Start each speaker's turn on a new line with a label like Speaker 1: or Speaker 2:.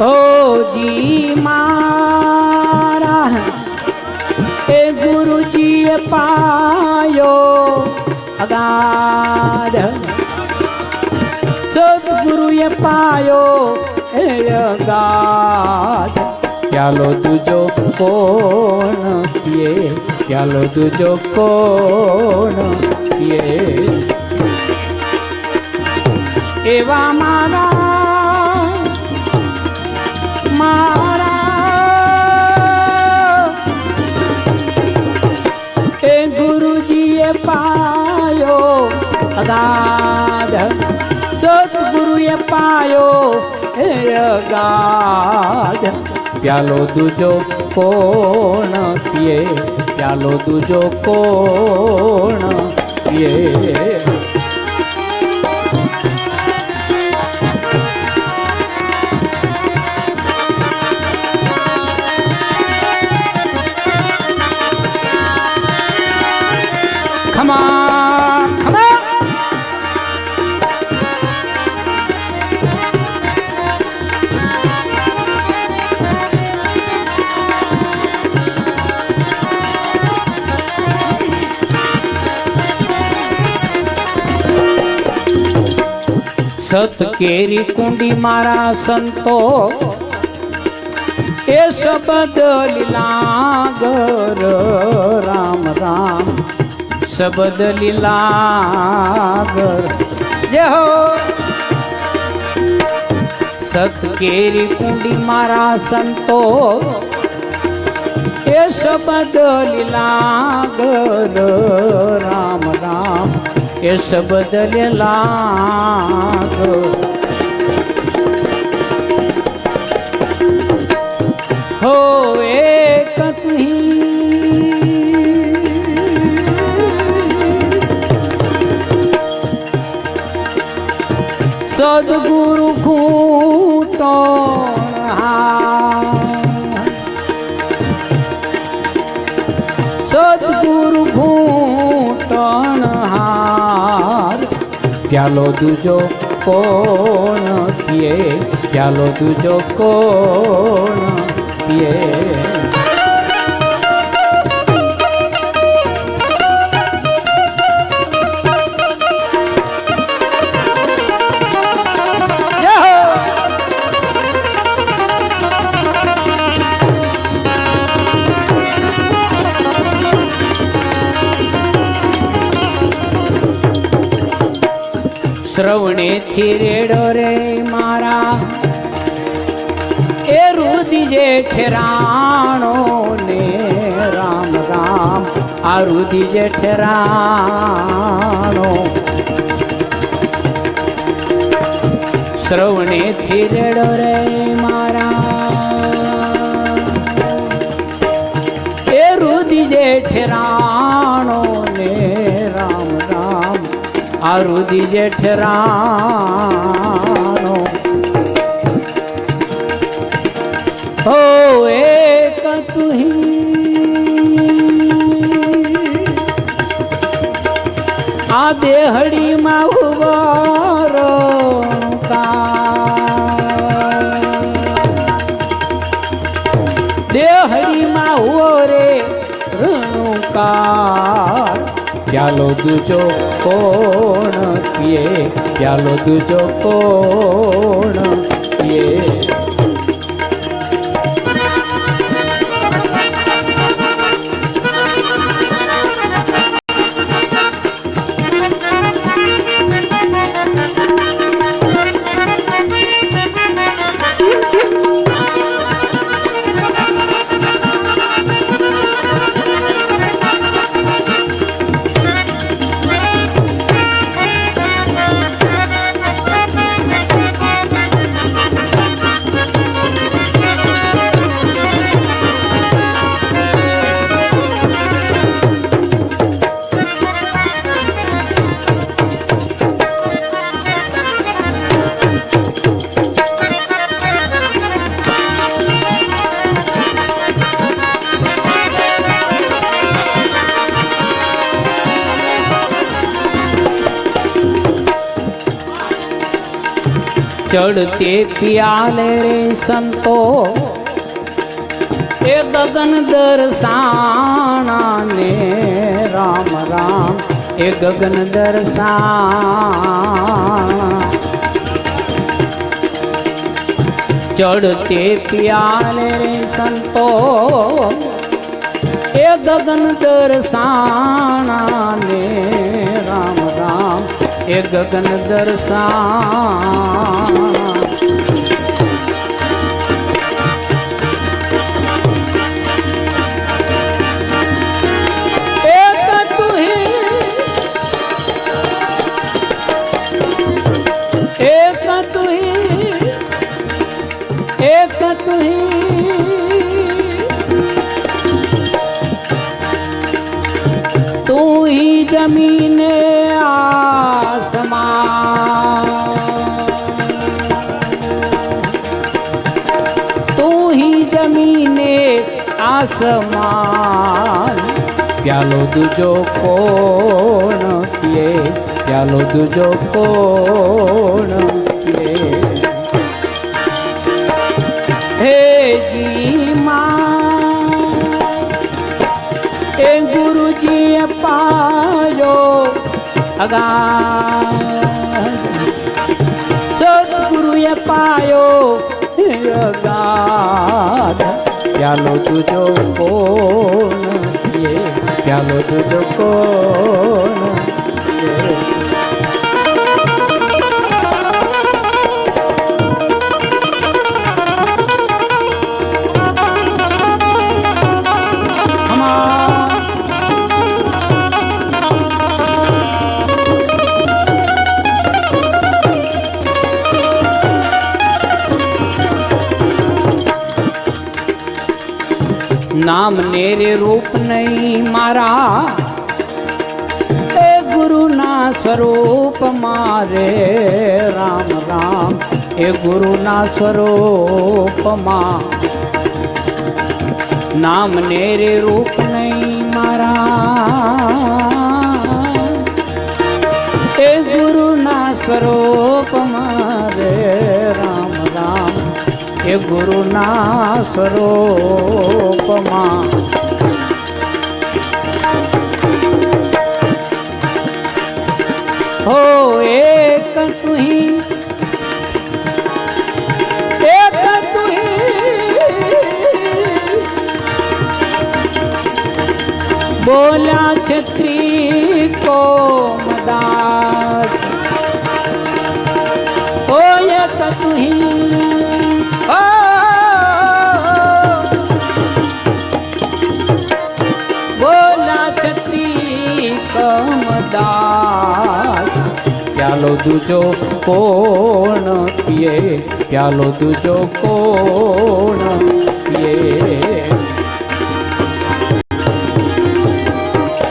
Speaker 1: ઓજી મારા, એ ગુરુજીએ પાયો અગાધ સદગુરુએ પાયો એ અગાધ પ્યાલો તુજો કોણ પિયે પ્યાલો તુજો કોણ પિયે એવા મારા મારા. એ ગુરુજીએ પાયો અગાધ, સદગુરુએ પાયો હે અગાધ. પ્યાલો દુજો કોણ પીએ? પ્યાલો દુજો કોણ પીએ? સત કેરી કુંડી મારા સંતો? એ શબ્દ લીલાગર, રામ રામ. શબ્દ લીલાગર. જય હો. સત કેરી કુંડી મારા સંતો? એ શબ્દ લીલાગર, રામ રામ. એ શબ્દ લીલાગર પ્યાલો દૂજો કોણ પીએ પ્યાલો દૂજો કોણ પીએ શ્રવણેથી રેડો રે મારા. એ રુધિ જે ઠેરાણો ને રામ રામ. આ રુધિ જે ઠેરાણો શ્રવણેથી રેડો રે મારા. એ રુધિ જે ઠેરાણો આ રુધિ જે ઠેરાણો હો એક આ દેહડીમાં ઉભારો ચાલો દૂજો કોણ પીએ ચાલો દૂજો કોણ પીએ ચડતે પિયાલે રે સંતો એ ગગન દર્શાણા ને રામ રામ એ ગગન દર્શાણા ચડતે પિયાલે રે સંતો એ ગગન દર્શાણા ને રામ રામ એ ગગન દર્શાણા তুই জমিনে আসমা তুই জমিনে আসমান। প্যালো দুজো কোণ পিয়ে প্যালো দুজো কোণ पायो। सदगुरु पायो। प्यालो तुझो कोन प्यालो तुझो कोन નામ ને રે રૂપ નહીં મારા. એ ગુરુના સ્વરૂપ મારે. રામ રામ. એ ગુરુના સ્વરૂપમાં નામ ને રે રૂપ નહીં મારા. એ ગુરુના સ્વરૂપમાં રે રામ રામ એ ગુરુના સ્વરૂપમાં હો એક તુહી એક તુહી બોલ્યા છત્રી કો મદાસ કમદાસ પ્યાલો દૂજો કોણ પીએ પ્યાલો દૂજો કોણ પીએ